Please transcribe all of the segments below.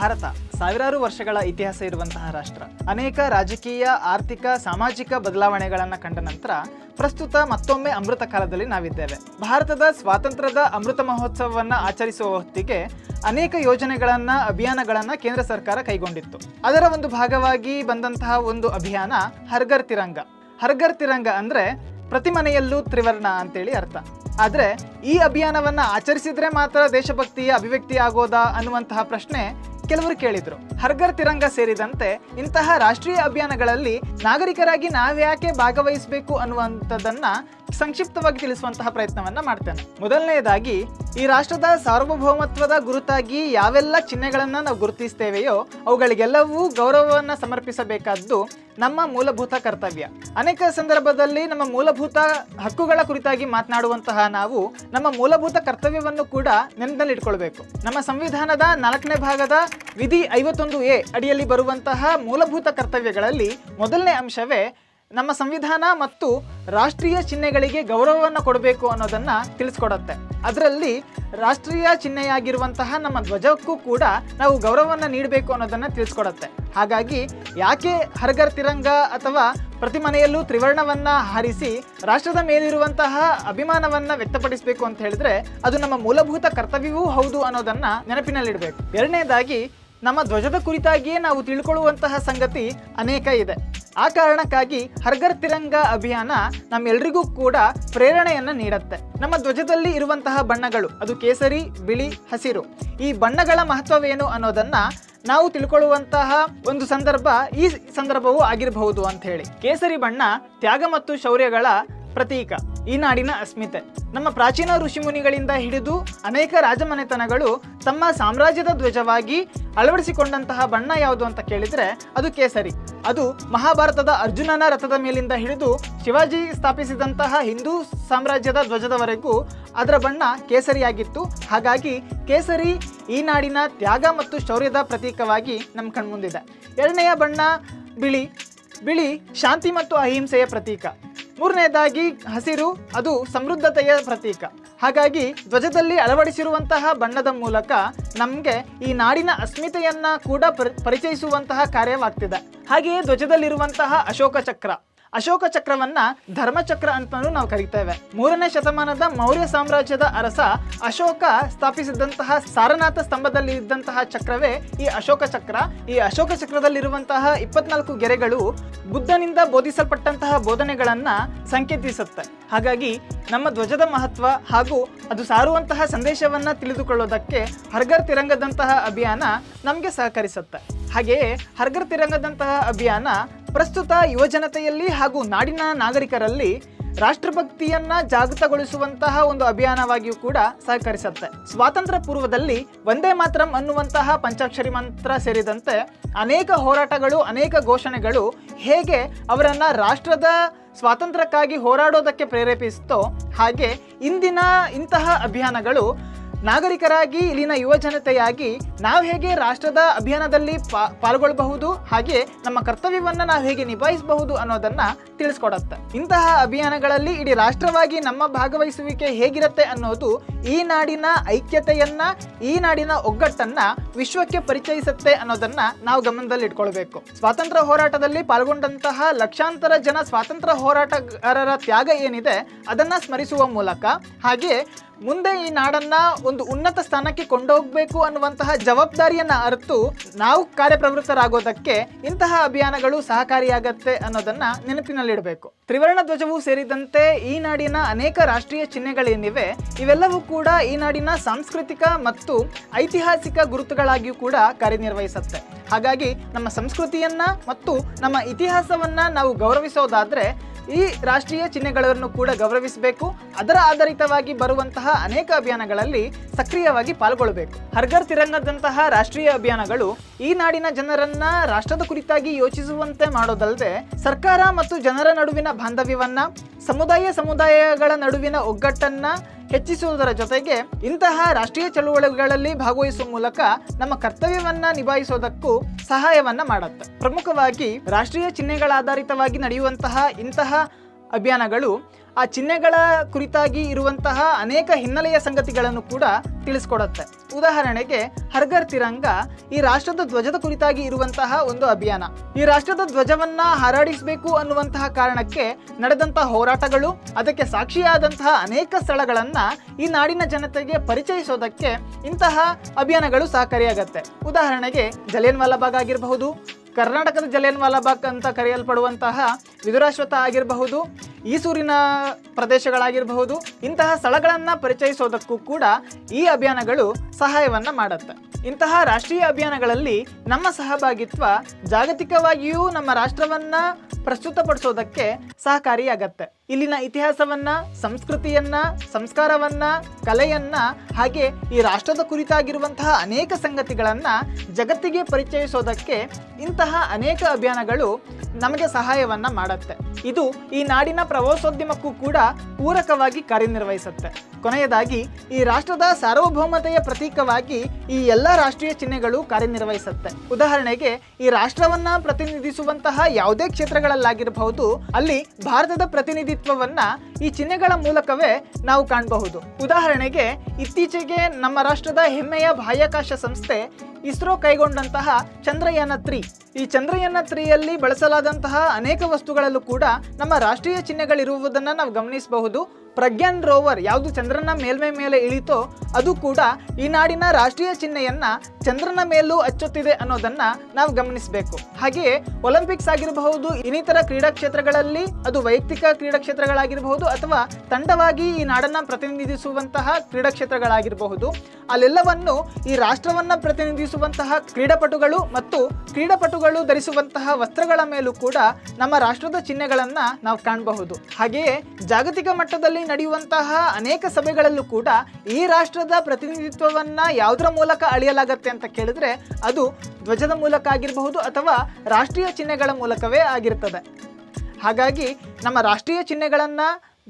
ಭಾರತ ಸಾವಿರಾರು ವರ್ಷಗಳ ಇತಿಹಾಸ ಇರುವಂತಹ ರಾಷ್ಟ್ರ. ಅನೇಕ ರಾಜಕೀಯ, ಆರ್ಥಿಕ, ಸಾಮಾಜಿಕ ಬದಲಾವಣೆಗಳನ್ನು ಕಂಡ ನಂತರ ಪ್ರಸ್ತುತ ಮತ್ತೊಮ್ಮೆ ಅಮೃತ ಕಾಲದಲ್ಲಿ ನಾವಿದ್ದೇವೆ. ಭಾರತದ ಸ್ವಾತಂತ್ರ್ಯದ ಅಮೃತ ಮಹೋತ್ಸವವನ್ನು ಆಚರಿಸುವ ಹೊತ್ತಿಗೆ ಅನೇಕ ಯೋಜನೆಗಳನ್ನ, ಅಭಿಯಾನಗಳನ್ನ ಕೇಂದ್ರ ಸರ್ಕಾರ ಕೈಗೊಂಡಿತ್ತು. ಅದರ ಒಂದು ಭಾಗವಾಗಿ ಬಂದಂತಹ ಒಂದು ಅಭಿಯಾನ ಹರ್ಗರ್ ತಿರಂಗ. ಹರ್ಗರ್ ತಿರಂಗ ಅಂದ್ರೆ ಪ್ರತಿ ಮನೆಯಲ್ಲೂ ತ್ರಿವರ್ಣ ಅಂತೇಳಿ ಅರ್ಥ. ಆದ್ರೆ ಈ ಅಭಿಯಾನವನ್ನ ಆಚರಿಸಿದ್ರೆ ಮಾತ್ರ ದೇಶಭಕ್ತಿಯ ಅಭಿವ್ಯಕ್ತಿ ಆಗೋದಾ ಅನ್ನುವಂತಹ ಪ್ರಶ್ನೆ ಕೆಲವರು ಕೇಳಿದ್ರು. ಹರ್ಗರ್ ತಿರಂಗ ಸೇರಿದಂತೆ ಇಂತಹ ರಾಷ್ಟ್ರೀಯ ಅಭಿಯಾನಗಳಲ್ಲಿ ನಾಗರಿಕರಾಗಿ ನಾವ್ಯಾಕೆ ಭಾಗವಹಿಸಬೇಕು ಅನ್ನುವಂಥದ್ದನ್ನ ಸಂಕ್ಷಿಪ್ತವಾಗಿ ತಿಳಿಸುವಂತಹ ಪ್ರಯತ್ನವನ್ನ ಮಾಡ್ತೇನೆ. ಮೊದಲನೆಯದಾಗಿ ಈ ರಾಷ್ಟ್ರದ ಸಾರ್ವಭೌಮತ್ವದ ಗುರುತಾಗಿ ಯಾವೆಲ್ಲ ಚಿಹ್ನೆಗಳನ್ನು ನಾವು ಗುರುತಿಸ್ತೇವೆಯೋ ಅವುಗಳಿಗೆಲ್ಲವೂ ಗೌರವವನ್ನು ಸಮರ್ಪಿಸಬೇಕಾದ್ದು ನಮ್ಮ ಮೂಲಭೂತ ಕರ್ತವ್ಯ. ಅನೇಕ ಸಂದರ್ಭದಲ್ಲಿ ನಮ್ಮ ಮೂಲಭೂತ ಹಕ್ಕುಗಳ ಕುರಿತಾಗಿ ಮಾತನಾಡುವಂತಹ ನಾವು ನಮ್ಮ ಮೂಲಭೂತ ಕರ್ತವ್ಯವನ್ನು ಕೂಡ ನೆನಪಿನಲ್ಲಿ ಇಟ್ಕೊಳ್ಬೇಕು ನಮ್ಮ ಸಂವಿಧಾನದ ನಾಲ್ಕನೇ ಭಾಗದ ವಿಧಿ ಐವತ್ತೊಂದು ಎ ಅಡಿಯಲ್ಲಿ ಬರುವಂತಹ ಮೂಲಭೂತ ಕರ್ತವ್ಯಗಳಲ್ಲಿ ಮೊದಲನೇ ಅಂಶವೇ ನಮ್ಮ ಸಂವಿಧಾನ ಮತ್ತು ರಾಷ್ಟ್ರೀಯ ಚಿಹ್ನೆಗಳಿಗೆ ಗೌರವವನ್ನು ಕೊಡಬೇಕು ಅನ್ನೋದನ್ನ ತಿಳಿಸ್ಕೊಡತ್ತೆ. ಅದರಲ್ಲಿ ರಾಷ್ಟ್ರೀಯ ಚಿಹ್ನೆಯಾಗಿರುವಂತಹ ನಮ್ಮ ಧ್ವಜಕ್ಕೂ ಕೂಡ ನಾವು ಗೌರವವನ್ನು ನೀಡಬೇಕು ಅನ್ನೋದನ್ನ ತಿಳಿಸ್ಕೊಡತ್ತೆ. ಹಾಗಾಗಿ ಯಾಕೆ ಹರ್ಗರ್ ತಿರಂಗ ಅಥವಾ ಪ್ರತಿ ಮನೆಯಲ್ಲೂ ತ್ರಿವರ್ಣವನ್ನ ಹಾರಿಸಿ ರಾಷ್ಟ್ರದ ಮೇಲಿರುವಂತಹ ಅಭಿಮಾನವನ್ನ ವ್ಯಕ್ತಪಡಿಸಬೇಕು ಅಂತ ಹೇಳಿದ್ರೆ ಅದು ನಮ್ಮ ಮೂಲಭೂತ ಕರ್ತವ್ಯವೂ ಹೌದು ಅನ್ನೋದನ್ನ ನೆನಪಿನಲ್ಲಿಡಬೇಕು. ಎರಡನೇದಾಗಿ ನಮ್ಮ ಧ್ವಜದ ಕುರಿತಾಗಿಯೇ ನಾವು ತಿಳ್ಕೊಳ್ಳುವಂತಹ ಸಂಗತಿ ಅನೇಕ ಇದೆ. ಆ ಕಾರಣಕ್ಕಾಗಿ ಹರ್ಗರ್ ತಿರಂಗ ಅಭಿಯಾನ ನಮ್ಮೆಲ್ರಿಗೂ ಕೂಡ ಪ್ರೇರಣೆಯನ್ನು ನೀಡುತ್ತೆ. ನಮ್ಮ ಧ್ವಜದಲ್ಲಿ ಇರುವಂತಹ ಬಣ್ಣಗಳು, ಅದು ಕೇಸರಿ, ಬಿಳಿ, ಹಸಿರು. ಈ ಬಣ್ಣಗಳ ಮಹತ್ವವೇನು ಅನ್ನೋದನ್ನ ನಾವು ತಿಳ್ಕೊಳ್ಳುವಂತಹ ಒಂದು ಸಂದರ್ಭ, ಈ ಸಂದರ್ಭವೂ ಆಗಿರಬಹುದು ಅಂತ ಹೇಳಿ ಕೇಸರಿ ಬಣ್ಣ ತ್ಯಾಗ ಮತ್ತು ಶೌರ್ಯಗಳ ಪ್ರತೀಕ. ಈ ನಾಡಿನ ಅಸ್ಮಿತೆ. ನಮ್ಮ ಪ್ರಾಚೀನ ಋಷಿಮುನಿಗಳಿಂದ ಹಿಡಿದು ಅನೇಕ ರಾಜಮನೆತನಗಳು ತಮ್ಮ ಸಾಮ್ರಾಜ್ಯದ ಧ್ವಜವಾಗಿ ಅಳವಡಿಸಿಕೊಂಡಂತಹ ಬಣ್ಣ ಯಾವುದು ಅಂತ ಕೇಳಿದ್ರೆ ಅದು ಕೇಸರಿ. ಅದು ಮಹಾಭಾರತದ ಅರ್ಜುನನ ರಥದ ಮೇಲಿಂದ ಹಿಡಿದು ಶಿವಾಜಿ ಸ್ಥಾಪಿಸಿದಂತಹ ಹಿಂದೂ ಸಾಮ್ರಾಜ್ಯದ ಧ್ವಜದವರೆಗೂ ಅದರ ಬಣ್ಣ ಕೇಸರಿಯಾಗಿತ್ತು. ಹಾಗಾಗಿ ಕೇಸರಿ ಈ ನಾಡಿನ ತ್ಯಾಗ ಮತ್ತು ಶೌರ್ಯದ ಪ್ರತೀಕವಾಗಿ ನಮ್ಮ ಕಣ್ಮುಂದಿದೆ. ಎರಡನೆಯ ಬಣ್ಣ ಬಿಳಿ. ಬಿಳಿ ಶಾಂತಿ ಮತ್ತು ಅಹಿಂಸೆಯ ಪ್ರತೀಕ. ಮೂರನೇದಾಗಿ ಹಸಿರು, ಅದು ಸಮೃದ್ಧತೆಯ ಪ್ರತೀಕ. ಹಾಗಾಗಿ ಧ್ವಜದಲ್ಲಿ ಅಳವಡಿಸಿರುವಂತಹ ಬಣ್ಣದ ಮೂಲಕ ನಮಗೆ ಈ ನಾಡಿನ ಅಸ್ಮಿತೆಯನ್ನ ಕೂಡ ಪರಿ- ಪರಿಚಯಿಸುವಂತಹ ಕಾರ್ಯವಾಗ್ತಿದೆ. ಹಾಗೆಯೇ ಧ್ವಜದಲ್ಲಿರುವಂತಹ ಅಶೋಕ ಚಕ್ರ ಅಶೋಕ ಚಕ್ರವನ್ನ ಧರ್ಮಚಕ್ರ ಅಂತಲೂ ನಾವು ಕರಿತೇವೆ ಮೂರನೇ ಶತಮಾನದ ಮೌರ್ಯ ಸಾಮ್ರಾಜ್ಯದ ಅರಸ ಅಶೋಕ ಸ್ಥಾಪಿಸಿದಂತಹ ಸಾರನಾಥ ಸ್ತಂಭದಲ್ಲಿ ಇದ್ದಂತಹ ಚಕ್ರವೇ ಈ ಅಶೋಕ ಚಕ್ರ. ಈ ಅಶೋಕ ಚಕ್ರದಲ್ಲಿರುವಂತಹ ಇಪ್ಪತ್ನಾಲ್ಕು ಗೆರೆಗಳು ಬುದ್ಧನಿಂದ ಬೋಧಿಸಲ್ಪಟ್ಟಂತಹ ಬೋಧನೆಗಳನ್ನ ಸಂಕೇತಿಸುತ್ತೆ. ಹಾಗಾಗಿ ನಮ್ಮ ಧ್ವಜದ ಮಹತ್ವ ಹಾಗೂ ಅದು ಸಾರುವಂತಹ ಸಂದೇಶವನ್ನ ತಿಳಿದುಕೊಳ್ಳೋದಕ್ಕೆ ಹರ್ಗರ್ ತಿರಂಗದಂತಹ ಅಭಿಯಾನ ನಮಗೆ ಸಹಕರಿಸುತ್ತೆ. ಹಾಗೆಯೇ ಹರ್ಗರ್ ತಿರಂಗದಂತಹ ಅಭಿಯಾನ ಪ್ರಸ್ತುತ ಯುವಜನತೆಯಲ್ಲಿ ಹಾಗೂ ನಾಡಿನ ನಾಗರಿಕರಲ್ಲಿ ರಾಷ್ಟ್ರಭಕ್ತಿಯನ್ನ ಜಾಗೃತಗೊಳಿಸುವಂತಹ ಒಂದು ಅಭಿಯಾನವಾಗಿಯೂ ಕೂಡ ಸಹಕರಿಸುತ್ತೆ. ಸ್ವಾತಂತ್ರ್ಯ ಪೂರ್ವದಲ್ಲಿ ಒಂದೇ ಮಾತ್ರಂ ಅನ್ನುವಂತಹ ಪಂಚಾಕ್ಷರಿ ಮಂತ್ರ ಸೇರಿದಂತೆ ಅನೇಕ ಹೋರಾಟಗಳು, ಅನೇಕ ಘೋಷಣೆಗಳು ಹೇಗೆ ಅವರನ್ನ ರಾಷ್ಟ್ರದ ಸ್ವಾತಂತ್ರ್ಯಕ್ಕಾಗಿ ಹೋರಾಡೋದಕ್ಕೆ ಪ್ರೇರೇಪಿಸ್ತೋ ಹಾಗೆ ಇಂದಿನ ಇಂತಹ ಅಭಿಯಾನಗಳು ನಾಗರಿಕರಾಗಿ ಇಲ್ಲಿನ ಯುವ ಜನತೆಯಾಗಿ ನಾವು ಹೇಗೆ ರಾಷ್ಟ್ರದ ಅಭಿಯಾನದಲ್ಲಿ ಪಾಲ್ಗೊಳ್ಳಬಹುದು ಹಾಗೆ ನಮ್ಮ ಕರ್ತವ್ಯವನ್ನು ನಾವು ಹೇಗೆ ನಿಭಾಯಿಸಬಹುದು ಅನ್ನೋದನ್ನ ತಿಳಿಸ್ಕೊಡತ್ತೆ. ಇಂತಹ ಅಭಿಯಾನಗಳಲ್ಲಿ ಇಡೀ ರಾಷ್ಟ್ರವಾಗಿ ನಮ್ಮ ಭಾಗವಹಿಸುವಿಕೆ ಹೇಗಿರುತ್ತೆ ಅನ್ನೋದು ಈ ನಾಡಿನ ಐಕ್ಯತೆಯನ್ನ, ಈ ನಾಡಿನ ಒಗ್ಗಟ್ಟನ್ನ ವಿಶ್ವಕ್ಕೆ ಪರಿಚಯಿಸುತ್ತೆ ಅನ್ನೋದನ್ನ ನಾವು ಗಮನದಲ್ಲಿ ಇಟ್ಕೊಳ್ಬೇಕು ಸ್ವಾತಂತ್ರ್ಯ ಹೋರಾಟದಲ್ಲಿ ಪಾಲ್ಗೊಂಡಂತಹ ಲಕ್ಷಾಂತರ ಜನ ಸ್ವಾತಂತ್ರ್ಯ ಹೋರಾಟಗಾರರ ತ್ಯಾಗ ಏನಿದೆ, ಅದನ್ನ ಸ್ಮರಿಸುವ ಮೂಲಕ, ಹಾಗೆ ಮುಂದೆ ಈ ನಾಡನ್ನ ಒಂದು ಉನ್ನತ ಸ್ಥಾನಕ್ಕೆ ಕೊಂಡೋಗ್ಬೇಕು ಅನ್ನುವಂತಹ ಜವಾಬ್ದಾರಿಯನ್ನ ಅರಿತು ನಾವು ಕಾರ್ಯಪ್ರವೃತ್ತರಾಗೋದಕ್ಕೆ ಇಂತಹ ಅಭಿಯಾನಗಳು ಸಹಕಾರಿಯಾಗತ್ತೆ ಅನ್ನೋದನ್ನ ನೆನಪಿನಲ್ಲಿಡಬೇಕು. ತ್ರಿವರ್ಣ ಧ್ವಜವು ಸೇರಿದಂತೆ ಈ ನಾಡಿನ ಅನೇಕ ರಾಷ್ಟ್ರೀಯ ಚಿಹ್ನೆಗಳೇನಿವೆ, ಇವೆಲ್ಲವೂ ಕೂಡ ಈ ನಾಡಿನ ಸಾಂಸ್ಕೃತಿಕ ಮತ್ತು ಐತಿಹಾಸಿಕ ಗುರುತುಗಳಾಗಿಯೂ ಕೂಡ ಕಾರ್ಯನಿರ್ವಹಿಸುತ್ತೆ. ಹಾಗಾಗಿ ನಮ್ಮ ಸಂಸ್ಕೃತಿಯನ್ನ ಮತ್ತು ನಮ್ಮ ಇತಿಹಾಸವನ್ನ ನಾವು ಗೌರವಿಸೋದಾದರೆ ಈ ರಾಷ್ಟ್ರೀಯ ಚಿಹ್ನೆಗಳನ್ನು ಕೂಡ ಗೌರವಿಸಬೇಕು, ಅದರ ಆಧಾರಿತವಾಗಿ ಬರುವಂತಹ ಅನೇಕ ಅಭಿಯಾನಗಳಲ್ಲಿ ಸಕ್ರಿಯವಾಗಿ ಪಾಲ್ಗೊಳ್ಳಬೇಕು ಹರ್ಗರ್ ತಿರಂಗದಂತಹ ರಾಷ್ಟ್ರೀಯ ಅಭಿಯಾನಗಳು ಈ ನಾಡಿನ ಜನರನ್ನ ರಾಷ್ಟ್ರದ ಕುರಿತಾಗಿ ಯೋಚಿಸುವಂತೆ ಮಾಡೋದಲ್ಲದೆ ಸರ್ಕಾರ ಮತ್ತು ಜನರ ನಡುವಿನ ಬಾಂಧವ್ಯವನ್ನ, ಸಮುದಾಯ ಸಮುದಾಯಗಳ ನಡುವಿನ ಒಗ್ಗಟ್ಟನ್ನ ಹೆಚ್ಚಿಸುವುದರ ಜೊತೆಗೆ ಇಂತಹ ರಾಷ್ಟ್ರೀಯ ಚಳುವಳಿಗಳಲ್ಲಿ ಭಾಗವಹಿಸುವ ಮೂಲಕ ನಮ್ಮ ಕರ್ತವ್ಯವನ್ನ ನಿಭಾಯಿಸೋದಕ್ಕೂ ಸಹಾಯವನ್ನ ಮಾಡುತ್ತೆ. ಪ್ರಮುಖವಾಗಿ ರಾಷ್ಟ್ರೀಯ ಚಿಹ್ನೆಗಳ ಆಧಾರಿತವಾಗಿ ನಡೆಯುವಂತಹ ಇಂತಹ ಅಭಿಯಾನಗಳು ಆ ಚಿಹ್ನೆಗಳ ಕುರಿತಾಗಿ ಇರುವಂತಹ ಅನೇಕ ಹಿನ್ನೆಲೆಯ ಸಂಗತಿಗಳನ್ನು ಕೂಡ ತಿಳಿಸ್ಕೊಡುತ್ತೆ. ಉದಾಹರಣೆಗೆ ಹರ್ಗರ್ ತಿರಂಗ ಈ ರಾಷ್ಟ್ರದ ಧ್ವಜದ ಕುರಿತಾಗಿ ಇರುವಂತಹ ಒಂದು ಅಭಿಯಾನ. ಈ ರಾಷ್ಟ್ರದ ಧ್ವಜವನ್ನ ಹಾರಾಡಿಸಬೇಕು ಅನ್ನುವಂತಹ ಕಾರಣಕ್ಕೆ ನಡೆದಂತಹ ಹೋರಾಟಗಳು, ಅದಕ್ಕೆ ಸಾಕ್ಷಿಯಾದಂತಹ ಅನೇಕ ಸ್ಥಳಗಳನ್ನ ಈ ನಾಡಿನ ಜನತೆಗೆ ಪರಿಚಯಿಸೋದಕ್ಕೆ ಇಂತಹ ಅಭಿಯಾನಗಳು ಸಹಕಾರಿಯಾಗತ್ತೆ. ಉದಾಹರಣೆಗೆ ಜಲಿಯನ್ ವಾಲಾಬಾಗ್ ಆಗಿರಬಹುದು, ಕರ್ನಾಟಕದ ಜಲಿಯನ್ ವಾಲಾಬಾಗ್ ಅಂತ ಕರೆಯಲ್ಪಡುವಂತಹ ವಿದುರಾಶ್ವತ ಆಗಿರಬಹುದು ಈಸೂರಿನ ಪ್ರದೇಶಗಳಾಗಿರಬಹುದು. ಇಂತಹ ಸ್ಥಳಗಳನ್ನು ಪರಿಚಯಿಸೋದಕ್ಕೂ ಕೂಡ ಈ ಅಭಿಯಾನಗಳು ಸಹಾಯವನ್ನು ಮಾಡುತ್ತೆ. ಇಂತಹ ರಾಷ್ಟ್ರೀಯ ಅಭಿಯಾನಗಳಲ್ಲಿ ನಮ್ಮ ಸಹಭಾಗಿತ್ವ ಜಾಗತಿಕವಾಗಿಯೂ ನಮ್ಮ ರಾಷ್ಟ್ರವನ್ನ ಪ್ರಸ್ತುತಪಡಿಸೋದಕ್ಕೆ ಸಹಕಾರಿಯಾಗತ್ತೆ. ಇಲ್ಲಿನ ಇತಿಹಾಸವನ್ನ, ಸಂಸ್ಕೃತಿಯನ್ನ, ಸಂಸ್ಕಾರವನ್ನ, ಕಲೆಯನ್ನ, ಹಾಗೆ ಈ ರಾಷ್ಟ್ರದ ಕುರಿತಾಗಿರುವಂತಹ ಅನೇಕ ಸಂಗತಿಗಳನ್ನ ಜಗತ್ತಿಗೆ ಪರಿಚಯಿಸೋದಕ್ಕೆ ಇಂತಹ ಅನೇಕ ಅಭಿಯಾನಗಳು ನಮಗೆ ಸಹಾಯವನ್ನ ಮಾಡುತ್ತೆ. ಇದು ಈ ನಾಡಿನ ಪ್ರವಾಸೋದ್ಯಮಕ್ಕೂ ಕೂಡ ಪೂರಕವಾಗಿ ಕಾರ್ಯನಿರ್ವಹಿಸುತ್ತೆ. ಕೊನೆಯದಾಗಿ, ಈ ರಾಷ್ಟ್ರದ ಸಾರ್ವಭೌಮತೆಯ ಪ್ರತೀಕವಾಗಿ ಈ ಎಲ್ಲ ರಾಷ್ಟ್ರೀಯ ಚಿಹ್ನೆಗಳು ಕಾರ್ಯನಿರ್ವಹಿಸುತ್ತೆ. ಉದಾಹರಣೆಗೆ, ಈ ರಾಷ್ಟ್ರವನ್ನ ಪ್ರತಿನಿಧಿಸುವಂತಹ ಯಾವುದೇ ಕ್ಷೇತ್ರಗಳಲ್ಲಾಗಿರಬಹುದು, ಅಲ್ಲಿ ಭಾರತದ ಪ್ರತಿನಿಧಿತ್ವವನ್ನ ಈ ಚಿಹ್ನೆಗಳ ಮೂಲಕವೇ ನಾವು ಕಾಣಬಹುದು. ಉದಾಹರಣೆಗೆ, ಇತ್ತೀಚೆಗೆ ನಮ್ಮ ರಾಷ್ಟ್ರದ ಹೆಮ್ಮೆಯ ಬಾಹ್ಯಾಕಾಶ ಸಂಸ್ಥೆ ಇಸ್ರೋ ಕೈಗೊಂಡಂತಹ ಚಂದ್ರಯಾನ ತ್ರೀ. ಈ ಚಂದ್ರಯಾನ ತ್ರೀಯಲ್ಲಿ ಬಳಸಲಾದಂತಹ ಅನೇಕ ವಸ್ತುಗಳಲ್ಲೂ ಕೂಡ ನಮ್ಮ ರಾಷ್ಟ್ರೀಯ ಚಿಹ್ನೆಗಳಿರುವುದನ್ನು ನಾವು ಗಮನಿಸಬಹುದು. ಪ್ರಜ್ಞಾನ್ ರೋವರ್ ಯಾವುದು ಚಂದ್ರನ ಮೇಲ್ಮೈ ಮೇಲೆ ಇಳಿತೋ ಅದು ಕೂಡ ಈ ನಾಡಿನ ರಾಷ್ಟ್ರೀಯ ಚಿಹ್ನೆಯನ್ನ ಚಂದ್ರನ ಮೇಲೂ ಅಚ್ಚುತ್ತಿದೆ ಅನ್ನೋದನ್ನ ನಾವು ಗಮನಿಸಬೇಕು. ಹಾಗೆಯೇ ಒಲಿಂಪಿಕ್ಸ್ ಆಗಿರಬಹುದು, ಇನ್ನಿತರ ಕ್ರೀಡಾ ಕ್ಷೇತ್ರಗಳಲ್ಲಿ ಅದು ವೈಯಕ್ತಿಕ ಕ್ರೀಡಾ ಕ್ಷೇತ್ರಗಳಾಗಿರಬಹುದು ಅಥವಾ ತಂಡವಾಗಿ ಈ ನಾಡನ್ನ ಪ್ರತಿನಿಧಿಸುವಂತಹ ಕ್ರೀಡಾ ಕ್ಷೇತ್ರಗಳಾಗಿರಬಹುದು. ಅಲ್ಲೆಲ್ಲವನ್ನು ಈ ರಾಷ್ಟ್ರವನ್ನ ಪ್ರತಿನಿಧಿಸುವಂತಹ ಕ್ರೀಡಾಪಟುಗಳು ಮತ್ತು ಕ್ರೀಡಾಪಟುಗಳು ಧರಿಸುವಂತಹ ವಸ್ತ್ರಗಳ ಮೇಲೂ ಕೂಡ ನಮ್ಮ ರಾಷ್ಟ್ರದ ಚಿಹ್ನೆಗಳನ್ನ ನಾವು ಕಾಣಬಹುದು. ಹಾಗೆಯೇ ಜಾಗತಿಕ ಮಟ್ಟದಲ್ಲಿ ನಡೆಯುವಂತಹ ಅನೇಕ ಸಭೆಗಳಲ್ಲೂ ಕೂಡ ಈ ರಾಷ್ಟ್ರದ ಪ್ರತಿನಿಧಿತ್ವವನ್ನ ಯಾವುದರ ಮೂಲಕ ಅಳಿಯಲಾಗತ್ತೆ ಅಂತ ಕೇಳಿದ್ರೆ ಅದು ಧ್ವಜದ ಮೂಲಕ ಆಗಿರಬಹುದು ಅಥವಾ ರಾಷ್ಟ್ರೀಯ ಚಿಹ್ನೆಗಳ ಮೂಲಕವೇ ಆಗಿರ್ತದೆ. ಹಾಗಾಗಿ ನಮ್ಮ ರಾಷ್ಟ್ರೀಯ ಚಿಹ್ನೆಗಳನ್ನ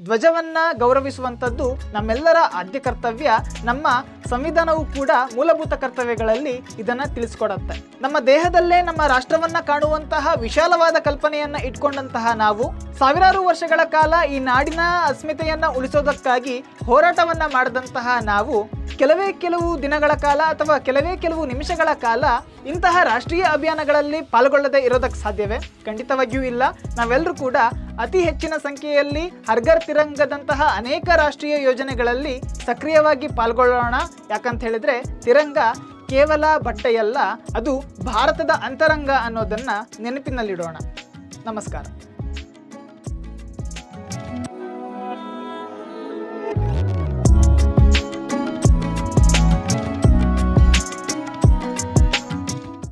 ಧ್ವಜವನ್ನ ಗೌರವಿಸುವಂಥದ್ದು ನಮ್ಮೆಲ್ಲರ ಆದ್ಯ ಕರ್ತವ್ಯ. ನಮ್ಮ ಸಂವಿಧಾನವು ಕೂಡ ಮೂಲಭೂತ ಕರ್ತವ್ಯಗಳಲ್ಲಿ ಇದನ್ನ ತಿಳಿಸ್ಕೊಡತ್ತೆ. ನಮ್ಮ ದೇಹದಲ್ಲೇ ನಮ್ಮ ರಾಷ್ಟ್ರವನ್ನ ಕಾಣುವಂತಹ ವಿಶಾಲವಾದ ಕಲ್ಪನೆಯನ್ನ ಇಟ್ಕೊಂಡಂತಹ ನಾವು ಸಾವಿರಾರು ವರ್ಷಗಳ ಕಾಲ ಈ ನಾಡಿನ ಅಸ್ಮಿತೆಯನ್ನ ಉಳಿಸೋದಕ್ಕಾಗಿ ಹೋರಾಟವನ್ನ ಮಾಡಿದಂತಹ ನಾವು ಕೆಲವೇ ಕೆಲವು ದಿನಗಳ ಕಾಲ ಅಥವಾ ಕೆಲವೇ ಕೆಲವು ನಿಮಿಷಗಳ ಕಾಲ ಇಂತಹ ರಾಷ್ಟ್ರೀಯ ಅಭಿಯಾನಗಳಲ್ಲಿ ಪಾಲ್ಗೊಳ್ಳದೆ ಇರೋದಕ್ಕೆ ಸಾಧ್ಯವೇ? ಖಂಡಿತವಾಗಿಯೂ ಇಲ್ಲ. ನಾವೆಲ್ಲರೂ ಕೂಡ ಅತಿ ಹೆಚ್ಚಿನ ಸಂಖ್ಯೆಯಲ್ಲಿ ಹರ್ಗರ್ ತಿರಂಗದಂತಹ ಅನೇಕ ರಾಷ್ಟ್ರೀಯ ಯೋಜನೆಗಳಲ್ಲಿ ಸಕ್ರಿಯವಾಗಿ ಪಾಲ್ಗೊಳ್ಳೋಣ. ಯಾಕಂತ ಹೇಳಿದ್ರೆ ತಿರಂಗ ಕೇವಲ ಬಟ್ಟೆಯಲ್ಲ, ಅದು ಭಾರತದ ಅಂತರಂಗ ಅನ್ನೋದನ್ನ ನೆನಪಿನಲ್ಲಿಡೋಣ. ನಮಸ್ಕಾರ.